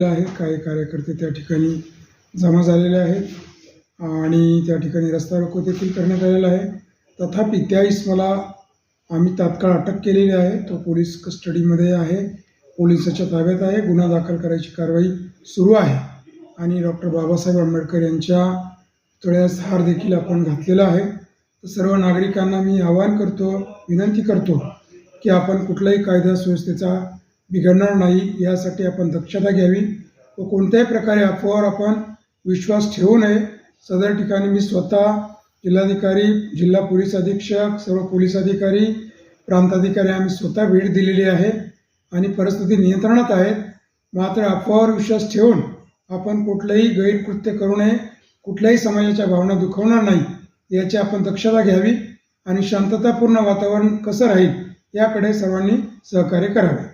आहेत काही कार्यकर्ते त्या ठिकाणी जमा झालेले आहेत आणि त्या ठिकाणी रस्ता रोको देखील करण्यात आलेला आहे. तथापि त्यावेळेस मला आम्ही तात्काळ अटक केलेली आहे. तो पोलीस कस्टडीमध्ये आहे. पोलिसाच्या ताब्यात आहे. गुन्हा दाखल करायची कारवाई सुरू आहे. आणि डॉक्टर बाबासाहेब आंबेडकर यांच्या तळ्यास हार देखील आपण घातलेला आहे. तर सर्व नागरिकांना मी आवाहन करतो विनंती करतो की आपण कुठलाही कायदा सुव्यवस्थेचा बिघडणार नाही यासाठी आपण दक्षता घ्यावी व कोणत्याही प्रकारे अफवावर आपण विश्वास ठेवू नये. सदर ठिकाणी मी स्वतः जिल्हाधिकारी जिल्हा पोलीस अधीक्षक सर्व पोलीस अधिकारी प्रांताधिकारी आम्ही स्वतः भेट दिलेली आहे आणि परिस्थिती नियंत्रणात आहेत. मात्र अफवावर विश्वास ठेवून आपण कुठलंही गैरकृत्य करू नये कुठल्याही समाजाच्या भावना दुखवणार नाही याची आपण दक्षता घ्यावी आणि शांततापूर्ण वातावरण कसं राहील याकडे सर्वांनी सहकार्य करावे.